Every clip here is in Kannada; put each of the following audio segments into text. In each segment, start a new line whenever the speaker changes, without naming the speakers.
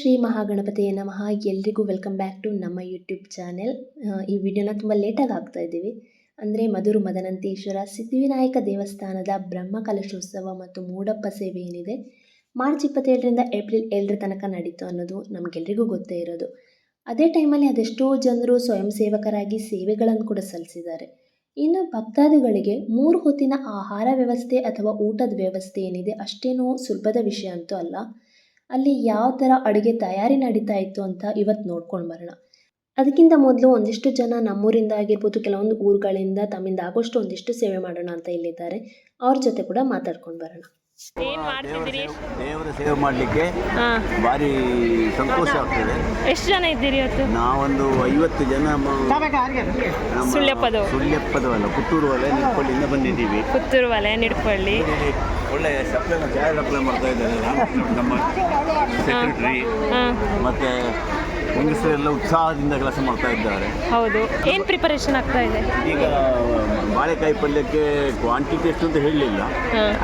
ಶ್ರೀ ಮಹಾಗಣಪತಿಯ ನಮಃ. ಎಲ್ರಿಗೂ ವೆಲ್ಕಮ್ ಬ್ಯಾಕ್ ಟು ನಮ್ಮ ಯೂಟ್ಯೂಬ್ ಚಾನೆಲ್. ಈ ವಿಡಿಯೋನ ತುಂಬ ಲೇಟಾಗಿ ಆಗ್ತಾ ಇದ್ದೀವಿ. ಅಂದರೆ ಮಧುರು ಮದನಂತೇಶ್ವರ ಸಿದ್ಧಿವಿನಾಯಕ ದೇವಸ್ಥಾನದ ಬ್ರಹ್ಮ ಕಲಶೋತ್ಸವ ಮತ್ತು ಮೂಡಪ್ಪ ಸೇವೆ ಏನಿದೆ, ಮಾರ್ಚ್ ಇಪ್ಪತ್ತೇಳರಿಂದ ಏಪ್ರಿಲ್ ಏಳರ ತನಕ ನಡೀತು ಅನ್ನೋದು ನಮಗೆಲ್ರಿಗೂ ಗೊತ್ತೇ ಇರೋದು. ಅದೇ ಟೈಮಲ್ಲಿ ಅದೆಷ್ಟೋ ಜನರು ಸ್ವಯಂ ಸೇವಕರಾಗಿ ಸೇವೆಗಳನ್ನು ಕೂಡ ಸಲ್ಲಿಸಿದ್ದಾರೆ. ಇನ್ನು ಭಕ್ತಾದಿಗಳಿಗೆ ಮೂರು ಹೊತ್ತಿನ ಆಹಾರ ವ್ಯವಸ್ಥೆ ಅಥವಾ ಊಟದ ವ್ಯವಸ್ಥೆ ಏನಿದೆ, ಅಷ್ಟೇನೂ ಸುಲಭದ ವಿಷಯ ಅಂತೂ ಅಲ್ಲ. ಅಲ್ಲಿ ಯಾವ ಥರ ಅಡುಗೆ ತಯಾರಿ ನಡೀತಾ ಇತ್ತು ಅಂತ ಇವತ್ತು ನೋಡ್ಕೊಂಡು ಬರೋಣ. ಅದಕ್ಕಿಂತ ಮೊದಲು ಒಂದಿಷ್ಟು ಜನ ನಮ್ಮೂರಿಂದ ಆಗಿರ್ಬೋದು, ಕೆಲವೊಂದು ಊರುಗಳಿಂದ ತಮ್ಮಿಂದ ಆಗೋಷ್ಟು ಒಂದಿಷ್ಟು ಸೇವೆ ಮಾಡೋಣ ಅಂತ ಇಲ್ಲಿದ್ದಾರೆ. ಅವ್ರ ಜೊತೆ ಕೂಡ ಮಾತಾಡ್ಕೊಂಡು ಬರೋಣ.
ಏನ್ ಮಾಡ್ತಿದ್ದೀರಿ?
ದೇವರ ಸೇವೆ ಮಾಡಲಿಕ್ಕೆ ಭಾರಿ ಸಂತೋಷ ಆಗ್ತದೆ.
ಎಷ್ಟು ಜನ ಇದ್ದೀರಿ ಇವತ್ತು?
ನಾವೊಂದು ಐವತ್ತು ಜನ ನಮ್ಮ
ಸುಳ್ಯಪ್ಪದವರು.
ಸುಳ್ಯಪ್ಪದವಲ್ಲ ಪುತ್ತೂರು ವಲಯ ನಿಟ್ಕೊಳ್ಳಿಂದ ಬಂದಿದ್ದೀವಿ.
ಪುತ್ತೂರು ವಲಯ ನಿಡ್ಕೊಳ್ಳಿ.
ಒಳ್ಳೆಯ ಒಳ್ಳೆ ಸಪ್ಲೈ ಚಾಯ್ ಸಪ್ಲೈ ಮಾಡ್ತಾ ಇದ್ದಾರೆ ನಮ್ಮ ಸೆಕ್ರೆಟರಿ ಮತ್ತೆ ಹೆಂಗಸರೆಲ್ಲ ಉತ್ಸಾಹದಿಂದ ಕೆಲಸ ಮಾಡ್ತಾ ಇದ್ದಾರೆ.
ಹೌದು. ಏನು ಪ್ರಿಪರೇಷನ್ ಆಗ್ತಾ ಇದೆ?
ಈಗ ಬಾಳೆಕಾಯಿ ಪಲ್ಯಕ್ಕೆ ಕ್ವಾಂಟಿಟಿ ಎಷ್ಟು ಅಂತ ಹೇಳಲಿಲ್ಲ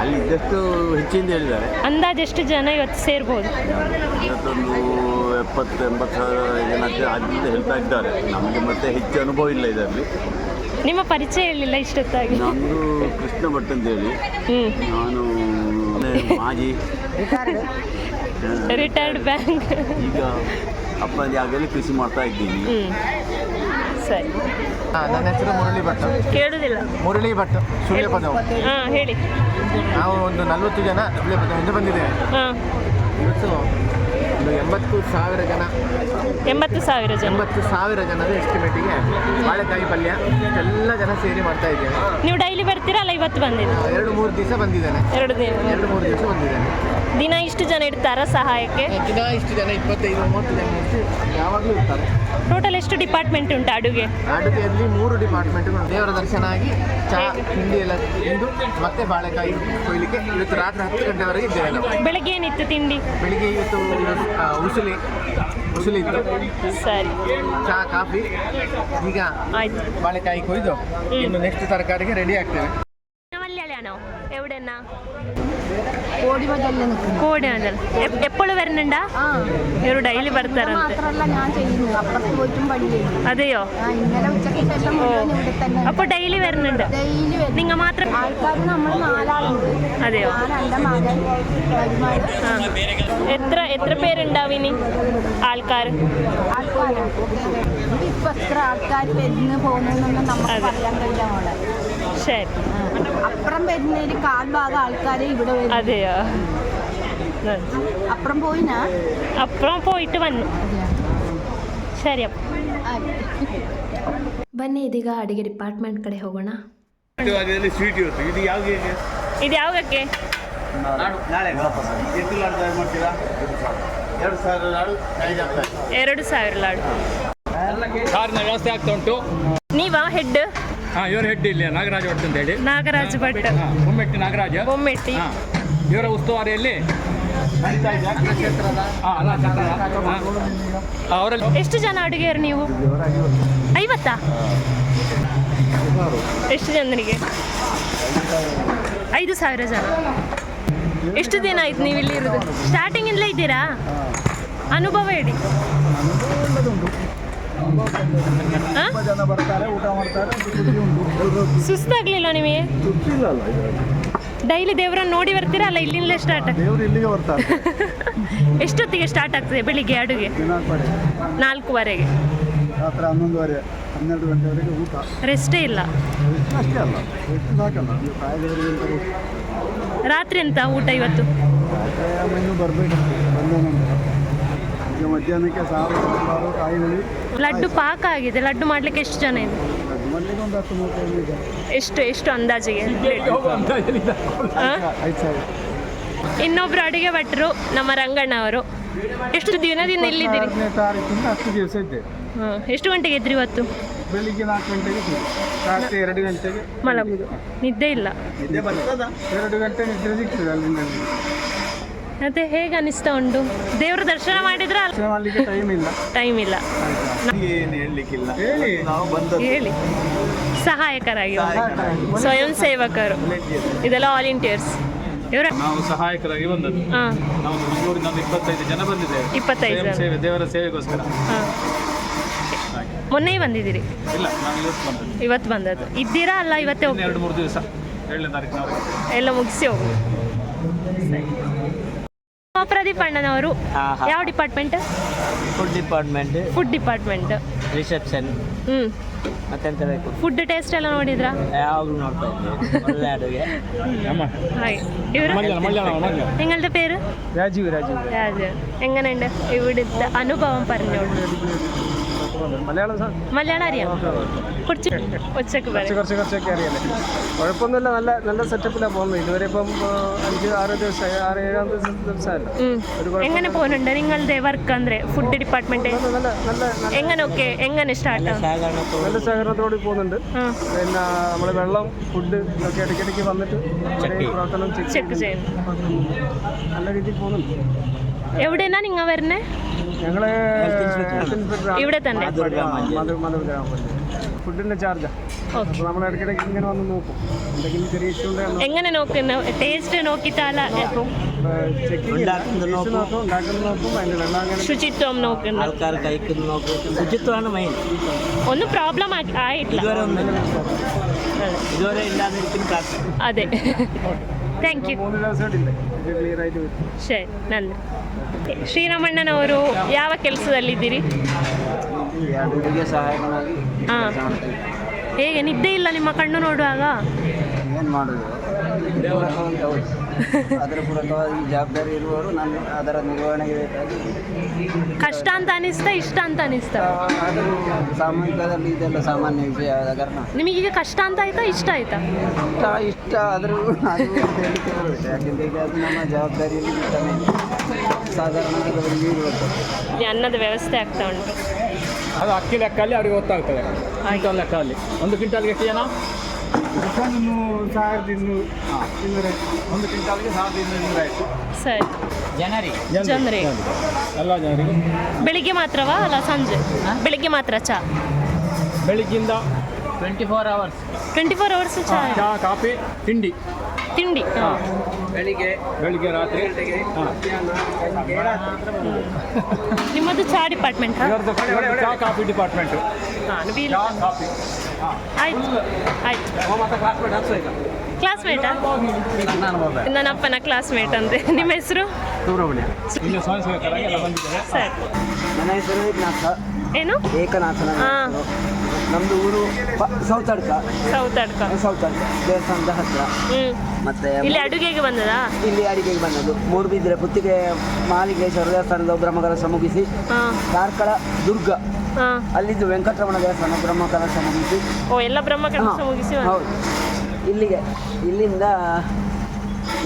ಅಲ್ಲಿ ಇದ್ದಷ್ಟು ಹೆಚ್ಚಿಂದ ಹೇಳಿದ್ದಾರೆ.
ಅಂದಾಜು ಎಷ್ಟು ಜನ ಇವತ್ತು ಸೇರ್ಬೋದು?
ಇವತ್ತೊಂದು ಎಪ್ಪತ್ತು ಎಂಬತ್ತು ಸಾವಿರ ಜನ ಆದ್ದರಿಂದ ಹೇಳ್ತಾ ಇದ್ದಾರೆ. ನಮಗೆ ಮತ್ತೆ ಹೆಚ್ಚು ಅನುಭವ ಇಲ್ಲ ಇದರಲ್ಲಿ.
ನಿಮ್ಮ ಪರಿಚಯ ಹೇಳಿಲ್ಲ ಇಷ್ಟೊತ್ತಾಗಿ?
ನಾನು ಕೃಷ್ಣ ಭಟ್ ಅಂತೇಳಿ ನಾನು ಮಾಜಿ.
ರಿಟೈರ್ಡ್ ಬ್ಯಾಂಕ್
ಈಗ ಅಪ್ಪನ ಜಾಗದಲ್ಲಿ ಕೃಷಿ ಮಾಡ್ತಾ ಇದ್ದೀನಿ.
ಸರಿ.
ಹಾಂ ನನ್ನ ಹೆಸರು ಮುರಳಿ ಭಟ್.
ಕೇಳುದಿಲ್ಲ.
ಮುರಳಿ ಭಟ್
ಹಾ ಹೇಳಿ.
ನಾವು ಒಂದು ನಲವತ್ತು ಜನ ಸುಳ್ಯಪದವಿಂದ ಬಂದಿದ್ದೇವೆ.
ಹಾ.
ಇವತ್ತು ಒಂದು ಎಂಬತ್ತು ಸಾವಿರ ಜನ
ಎಂಬತ್ತು ಸಾವಿರ ಜನ.
ಎಂಬತ್ತು ಸಾವಿರ ಜನದ ಎಸ್ಟಿಮೇಟಿಗೆ ಬಾಳೆಕಾಯಿ ಪಲ್ಯ ಎಲ್ಲ ಜನ ಸೇರಿ ಮಾಡ್ತಾ ಇದ್ದೇವೆ.
ನೀವು ಡೈಲಿ ಬರ್ತೀರಾ ಅಲ್ಲ ಇವತ್ತು ಬಂದಿದ್ದು?
ಎರಡು ಮೂರು ದಿವಸ ಬಂದಿದ್ದೇನೆ.
ಎರಡು ದಿನ.
ಎರಡು ಮೂರು ದಿವಸ ಬಂದಿದ್ದೇನೆ.
ದಿನ ಇಷ್ಟು ಜನ ಇರ್ತಾರೆ ಸಹಾಯಕ್ಕೆ?
ದಿನ ಇಷ್ಟು ಜನ ಇಪ್ಪತ್ತೈದು ಮೂವತ್ತು ಜನ ಇಷ್ಟು ಯಾವಾಗಲೂ ಇರ್ತಾರೆ.
ಟೋಟಲ್ ಎಷ್ಟು ಡಿಪಾರ್ಟ್ಮೆಂಟ್ ಉಂಟು ಅಡುಗೆ?
ಅಡುಗೆಯಲ್ಲಿ ಮೂರು ಡಿಪಾರ್ಟ್ಮೆಂಟ್ ದೇವರ ದರ್ಶನ ಆಗಿ ಚಹಾ ತಿಂಡಿ ಎಲ್ಲ ತಿಂದು ಮತ್ತೆ ಬಾಳೆಕಾಯಿ ಕೊಯ್ಲಿಕ್ಕೆ ಇವತ್ತು ರಾತ್ರಿ ಹತ್ತು ಗಂಟೆವರೆಗೆ ಇದ್ದೇವೆ ನಾವು.
ಬೆಳಗ್ಗೆ ಏನಿತ್ತು ತಿಂಡಿ?
ಬೆಳಿಗ್ಗೆ ಇವತ್ತು ಉಸುಲಿ ಬಿಸಿಲು
ಸರಿ.
ಚಹಾ ಕಾಫಿ? ಈಗ
ಆಯ್ತು.
ಬಾಳೆಕಾಯಿ ಕೊಯ್ದು ಇನ್ನು ನೆಕ್ಸ್ಟ್ ತರಕಾರಿಗೆ ರೆಡಿ ಆಗ್ತೇವೆ.
ನಾವು ಎವಡೆನ್ನ?
കോടി വകയല്ലേ നിൽക്കുന്നത്
കോടി മുതൽ എപ്പോഴും വരുന്നുണ്ടാ
ആ
ഇവർ ഡെയിലി ಬರ್ತಾರಂತೆ
മാത്രമല്ല ഞാൻ ചെയ്യുന്നു അപ്പുറത്ത് പോയിട്ടും പണി ചെയ്യുന്നു
അതെയോ
ആ ഇന്നലെ ഉച്ചയ്ക്ക് ശേഷം മുഴുവൻ ഇവിടെ തന്നെ
അപ്പൊ ഡെയിലി വരുന്നുണ്ട്
ഡെയിലി വരും
നിങ്ങ മാത്രം
ആൾക്കാർ നമ്മൾ നാലാളുണ്ട്
അതെയോ
ഞാൻ എൻ്റെ മകൻ വരുമാനം
ആ എത്ര എത്ര പേരുണ്ടാവും ഇനി ആൾക്കാർ
ആൾക്കാരാണ് ഇപ്പൊ എത്ര ആൾക്കാർ വരുന്നു പോകുന്നതെന്നൊന്നും നമുക്ക്
അതെ.
പറയാൻ കഴിയാൻ മോളെ
ശരി
ആ. അപ്പുറം വരുന്ന ഒരു കാൽ ഭാഗം ആൾക്കാർ ഇവിടെ വരും
അതെയോ
അപ്പുറം പോയിനാ
അപ്പുറം പോയിട്ട് വന്നു ശരി അപ്പൊ
ಬನ್ನಿ ಇದೀಗ ಅಡುಗೆ ಡಿಪಾರ್ಟ್ಮೆಂಟ್ ಕಡೆ ಹೋಗೋಣ
ಸ್ವೀಟ್ ಇವತ್ತು ಇದು ಯಾವ
ಇದು ಯಾವಾಗಕ್ಕೆ
ನಾಳೆ ಎಷ್ಟು ಲಾಡು ತಯಾರು ಮಾಡ್ತೀರಾ ಎರಡು ಸಾವಿರ ಲಾಡು ಐದು ಆಗ್ತದೆ
ಎರಡು ಸಾವಿರ ಲಾಡು
ಕಾರಿನ ವ್ಯವಸ್ಥೆ ಆಗ್ತಾ ಉಂಟು
ನೀವಾ ಹೆಡ್
ಹಾ ಇವರ ಹೆಡ್ ಇಲ್ಲಿ ನಾಗರಾಜ ಭಟ್ ಅಂತ ಹೇಳಿ.
ನಾಗರಾಜ್ ಭಟ್.
ಹಾಂ ಬೊಮ್ಮೆಟ್ಟಿ ನಾಗರಾಜ.
ಬೊಮ್ಮೆಟ್ಟಿ.
ಹಾ. ಇವರ ಉಸ್ತುವಾರಿಯಲ್ಲಿ ಹಾಂ ಅಲ್ಲ ಅವರಲ್ಲಿ
ಎಷ್ಟು ಜನ ಅಡುಗೆಯರು ನೀವು? ಐವತ್ತಾ? ಎಷ್ಟು ಜನರಿಗೆ? ಐದು ಸಾವಿರ ಜನ. ಎಷ್ಟು ದಿನ ಆಯ್ತು ನೀವು ಇಲ್ಲಿ ಇರೋದು? ಸ್ಟಾರ್ಟಿಂಗಿಂದಲೇ ಇದ್ದೀರಾ? ಅನುಭವ ಹೇಳಿ? ಸುಸ್ತಾಗ್ಲಿಲ್ಲ ನಿಮಗೆ? ಡೈಲಿ ದೇವರನ್ನ ನೋಡಿ ಬರ್ತೀರಾ ಅಲ್ಲ ಇಲ್ಲಿಂದಲೇ ಸ್ಟಾರ್ಟ್?
ದೇವರು ಇಲ್ಲಿಗೆ ಬರ್ತಾರೆ.
ಎಷ್ಟೊತ್ತಿಗೆ ಸ್ಟಾರ್ಟ್ ಆಗ್ತದೆ ಬೆಳಿಗ್ಗೆ ಅಡುಗೆ ನಾಲ್ಕುವರೆಗೆ.
ರಾತ್ರಿ ಹನ್ನೊಂದುವರೆ ಹನ್ನೆರಡು ಗಂಟೆವರೆಗೆ ಊಟ.
ರೆಸ್ಟೇ ಇಲ್ಲ.
ಅಷ್ಟೇ ಅಲ್ಲ ಸಾಕಲ್ಲ.
ರಾತ್ರಿ ಎಂತ ಊಟ ಇವತ್ತು?
ಕಾಯ ಇನ್ನೂ ಬರಬೇಕು. ಬಂದ ನಂತರ. ಮಧ್ಯಾಹ್ನಕ್ಕೆ ಸಾರು ಸಾಂಬಾರು ಕಾಯಿಗಳು
ಲಡ್ಡು ಪಾಕ ಆಗಿದೆ. ಲಡ್ಡು ಮಾಡ್ಲಿಕ್ಕೆ ಎಷ್ಟು ಜನ ಇದೆ?
ಮಲ್ಲಿಗೆ ಒಂದು ಹತ್ತು ಮೂವತ್ತೈದು ಇದೆ
ಎಷ್ಟು ಎಷ್ಟು ಅಂದಾಜಿಗೆ? ಆ?
ಐದು ಸಾವಿರ.
ಇನ್ನೊಬ್ರು ಅಡುಗೆ ಭಟ್ರು ನಮ್ಮ ರಂಗಣ್ಣ ಅವರು. ಎಷ್ಟು ದಿನದಿಂದ ಇಲ್ಲಿದ್ದೀರಿ?
ಹದಿನೈದು ತಾರೀಕಿಂದ ಹತ್ತು ದಿವಸ ಇದ್ದೆ.
ಹಾ. ಎಷ್ಟು ಗಂಟೆಗೆ ಇದ್ರಿ ಇವತ್ತು?
ಬೆಳಿಗ್ಗೆ ನಾಲ್ಕು ಗಂಟೆಗೆ ಇದ್ದೆ. ರಾತ್ರಿ ಎರಡು ಗಂಟೆಗೆ.
ಮಲಗುದು ನಿದ್ದೆ ಇಲ್ಲ.
ಎರಡು ಗಂಟೆ ನಿದ್ರೆ ಸಿಗ್ತದೆ ಅಲ್ಲಿಂದ ಅಲ್ಲಿ.
ಮತ್ತೆ ಹೇಗೆ ಅನಿಸ್ತಾ ಉಂಟು? ದೇವ್ರ ದರ್ಶನ ಮಾಡಿದ್ರ
ಟೈಮ್ ಇಲ್ಲ.
ಟೈಮ್ ಇಲ್ಲ.
ಏನು ಹೇಳಲಿಕ್ಕಿಲ್ಲ.
ಹೇಳಿ.
ಹೇಳಿ. ಸಹಾಯಕರಾಗಿ. ಸ್ವಯಂ ಸೇವಕರು. ಇದೆಲ್ಲ ವಾಲಂಟಿಯರ್ಸ್ ಇವರ
ನಾವು ಸಹಾಯಕರಾಗಿ ಬಂದದ್ದು.
ಹಾಂ.
ನಾವು ಮಂಗಳೂರಿನ ಒಂದು ಇಪ್ಪತ್ತೈದು ಜನ ಬಂದಿದ್ದೇವೆ.
ಇಪ್ಪತ್ತೈದು
ಸೇವೆ ದೇವರ ಸೇವೆಗೋಸ್ಕರ.
ಮೊನ್ನೆ ಬಂದಿದ್ದೀರಿ?
ಇಲ್ಲ ನಾವು ಇವತ್ತು ಬಂದದ್ದು.
ಇವತ್ತು ಬಂದದ್ದು. ಇದ್ದೀರಾ ಅಲ್ಲ ಇವತ್ತೇ
ಎರಡು ಮೂರು ದಿವಸ. ಏಳನೇ ತಾರೀಕು ನಾವು
ಎಲ್ಲ ಮುಗಿಸಿ ಹೋಗು ಪ್ರದೀಪ್ ಅಣ್ಣನವರು ಯಾವ department
food department
food department
reception
ಹ್ಞೂ
ಮತ್ತೆಂತ ಬೇಕು
ಫುಡ್ ಟೇಸ್ಟ್ ಎಲ್ಲ ನೋಡಿದ್ರಾ
ಯಾವಾಗಲೂ ನೋಡ್ತಾ ಇದ್ದೇವೆ ಒಳ್ಳೆ ಅಡುಗೆ
ನಮ್ಮ
ಹಾಗೆ ಇವರು
മലയാളം മലയാളം മലയാളം
നിങ്ങളുടെ പേര്
രാജീവ് രാജീവ്
രാജു എങ്ങനെയുണ്ട് ഇവിടുത്തെ അനുഭവം പറഞ്ഞോളൂ
മലയാളം
അറിയാം കുറച്ച് ഒച്ചക്ക്
കുറച്ച് കുറച്ചൊക്കെ അറിയാലേ. കുഴപ്പമൊന്നുമില്ല നല്ല നല്ല സെറ്റപ്പിലാണ് പോകുന്നത്. ഇതുവരെ ഇപ്പം അഞ്ച് ആറ് ദിവസം ആറ് ഏഴാം ദിവസം
എങ്ങനെ പോകുന്നുണ്ട്? നിങ്ങളുടെ വർക്ക് അന്തേ ഫുഡ് ഡിപ്പാർട്ട്മെന്റ്
എങ്ങനെ
ഓക്കെ എങ്ങനെ സ്റ്റാർട്ട്
നല്ല സഹകരണത്തോട് പോകുന്നുണ്ട്. പിന്നെ നമ്മൾ വെള്ളം ഫുഡ് ഒക്കെ ഇടയ്ക്കിടയ്ക്ക് വന്നിട്ട് പ്രവർത്തനം ചെക്ക്
ചെയ്യുന്നു.
നല്ല രീതിയിൽ പോകുന്നുണ്ട്.
എവിടെന്നാ നിങ്ങ വരുന്നേ
ഞങ്ങൾ
ഇവിടെ തന്നെ.
ഫുഡിന്റെ ചാർജ്
ഓക്കെ
നമ്മൾ ഇടയ്ക്കിടയ്ക്ക് ഇങ്ങനെ വന്ന് നോക്കും. എന്തെങ്കിലും ചെറിയ ഇഷ്യൂ ഉണ്ടെങ്കിൽ
എങ്ങനെ നോക്കുന്നു? ടേസ്റ്റ്
നോക്കിട്ടാലും
ശുചിത്വം നോക്കുന്നു
ആൾക്കാർ കഴിക്കുന്നു നോക്കും. ശുചിത്വമാണ് മെയിൻ
ഒന്നും പ്രോബ്ലം ആയിട്ടില്ല.
ഇതുവരെ ഇതുവരെ ഇല്ലാതിരിക്കും
അതെ. ಥ್ಯಾಂಕ್ ಯು ಸರಿ ನಂದು ಶ್ರೀರಾಮಣ್ಣನವರು ಯಾವ ಕೆಲಸದಲ್ಲಿದ್ದೀರಿ? ಹಾಂ. ಹೇಗೆ ನಿದ್ದೆ ಇಲ್ಲ ನಿಮ್ಮ ಕಣ್ಣು ನೋಡುವಾಗ?
ಏನು ಮಾಡೋದು? ಅದರ ಪೂರಕವಾಗಿ ಜವಾಬ್ದಾರಿ ಇರುವವರು ನಾನು ಅದರ ನಿರ್ವಹಣೆಗೆ ಬೇಕಾಗಿ
ಕಷ್ಟ ಅಂತ ಅನಿಸ್ತಾ ಇಷ್ಟ ಅಂತ ಅನಿಸ್ತಾ?
ಅದು ಸಾಮೂಹಿಕದಲ್ಲಿ ಇದೆಲ್ಲ ಸಾಮಾನ್ಯ ವಿಷಯ ಆದ ಕಾರಣ
ನಿಮಗೀಗ ಕಷ್ಟ ಅಂತ ಆಯ್ತಾ ಇಷ್ಟ ಆಯ್ತಾ?
ಇಷ್ಟ ಇಷ್ಟ ಆದರೂ ಅದು ಬರುತ್ತೆ ಯಾಕೆಂದರೆ ಈಗ ಅದು ನಮ್ಮ ಜವಾಬ್ದಾರಿಯಲ್ಲಿ ಇರುವಂಥದ್ದು
ಇಲ್ಲಿ ಅನ್ನದ ವ್ಯವಸ್ಥೆ ಆಗ್ತಾ ಉಂಟು.
ಅದು ಅಕ್ಕಿ ಲೆಕ್ಕಲ್ಲಿ ಅವ್ರಿಗೆ ಗೊತ್ತಾಗ್ತದೆ ಕ್ವಿಂಟಲ್ ಲೆಕ್ಕದಲ್ಲಿ ಒಂದು ಕ್ವಿಂಟಲ್ಗೆ ಎಷ್ಟು ಜನ?
ಚಿಕನ್ನು ಸಾವಿರದ ಇನ್ನೂರು ಇನ್ನೂರ
ಒಂದು ಕ್ವಿಂಟಾಲ್ಗೆ ಸಾವಿರದ ಇನ್ನೂರು ಆಯಿತು
ಸರಿ.
ಜನರಿಗೆ?
ಜನರೇ
ಎಲ್ಲ ಜನರಿಗೆ.
ಬೆಳಿಗ್ಗೆ ಮಾತ್ರವಾ ಅಲ್ಲ ಸಂಜೆ? ಬೆಳಿಗ್ಗೆ ಮಾತ್ರ ಚಾ?
ಬೆಳಿಗ್ಗಿಂದ
twenty four hours
twenty four hours ಚಾ?
ಚಹಾ ಕಾಫಿ ತಿಂಡಿ.
ತಿಂಡಿ. ಹಾಂ.
ಬೆಳಿಗ್ಗೆ
ಬೆಳಿಗ್ಗೆ ರಾತ್ರಿ. ಹಾಂ.
ನಿಮ್ಮದು ಚಾ ಡಿಪಾರ್ಟ್ಮೆಂಟ್?
ಚಹಾ ಕಾಫಿ ಡಿಪಾರ್ಟ್ಮೆಂಟು. ಕಾಫಿ.
ಆಯ್ತು. ಆಯ್ತು.
ಕ್ಲಾಸ್ಮೇಟ್
ನನ್ನ ಅಪ್ಪನ ಕ್ಲಾಸ್ಮೇಟ್ ಅಂತೆ. ನಿಮ್ಮ ಹೆಸರು? ಸರ್.
ನನ್ನ ಹೆಸರು
ಏನು?
ಏಕನಾಥ
ಹಾಂ.
ನಮ್ದು ಊರು ಪ- ಸೌತಡ್ಕ.
ಸೌತಡ್ಕ.
ಸೌತಡ್ಕ. ದೇವಸ್ಥಾನದ ಹತ್ರ. ಮತ್ತೆ
ಇಲ್ಲಿ ಅಡುಗೆಗೆ ಬಂದದಾ?
ಇಲ್ಲಿ ಅಡುಗೆಗೆ ಬಂದದ್ದು. ಮೂಡುಬಿದ್ರೆ ಪುತ್ತಿಗೆ ಮಾಲಿಕೇಶ್ವರ ದೇವಸ್ಥಾನದ ಬ್ರಹ್ಮಕಲಶ ಮುಗಿಸಿ
ಹಾಂ.
ಕಾರ್ಕಳ ದುರ್ಗ. ಅಲ್ಲಿದ್ದು ವೆಂಕಟರಮಣ ದೇವಸ್ಥಾನ ಬ್ರಹ್ಮಕಲಶ ಮುಗಿಸಿ.
ಓ ಎಲ್ಲ ಬ್ರಹ್ಮ
ಕಲಶ
ಮುಗಿಸಿ
ಹೌದು. ಇಲ್ಲಿಗೆ ಇಲ್ಲಿಂದ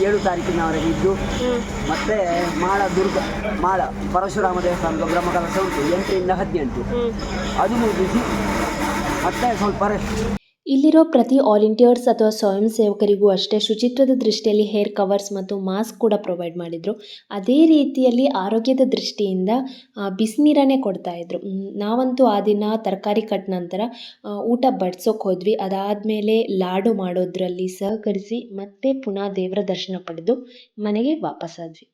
ಏಳು ತಾರೀಕಿನವರೆಗೆ ಇದ್ದು ಮತ್ತೆ ಮಾಳ ದುರ್ಗ ಮಾಳ ಪರಶುರಾಮ ದೇವಸ್ಥಾನದ ಬ್ರಹ್ಮಕಲಶ ಉಂಟು ಎಂಟರಿಂದ ಹದಿನೆಂಟು. ಅದು ಮುಗಿಸಿ ಮತ್ತೆ ಸ್ವಲ್ಪ ರೆಸ್ಟ್
ಇಲ್ಲಿರೋ ಪ್ರತಿ ವಾಲಂಟಿಯರ್ಸ್ ಅಥವಾ ಸ್ವಯಂ ಸೇವಕರಿಗೂ ಅಷ್ಟೇ ಶುಚಿತ್ವದ ದೃಷ್ಟಿಯಲ್ಲಿ ಹೇರ್ ಕವರ್ಸ್ ಮತ್ತು ಮಾಸ್ಕ್ ಕೂಡ ಪ್ರೊವೈಡ್ ಮಾಡಿದರು. ಅದೇ ರೀತಿಯಲ್ಲಿ ಆರೋಗ್ಯದ ದೃಷ್ಟಿಯಿಂದ ಬಿಸಿನೀರನ್ನೇ ಕೊಡ್ತಾ ಇದ್ರು. ನಾವಂತೂ ಆ ದಿನ ತರಕಾರಿ ಕಟ್ ನಂತರ ಊಟ ಬಡ್ಸೋಕೆ ಹೋದ್ವಿ. ಅದಾದಮೇಲೆ ಲಾಡು ಮಾಡೋದ್ರಲ್ಲಿ ಸಹಕರಿಸಿ ಮತ್ತೆ ಪುನಃ ದೇವರ ದರ್ಶನ ಪಡೆದು ಮನೆಗೆ ವಾಪಸ್ಸಾದ್ವಿ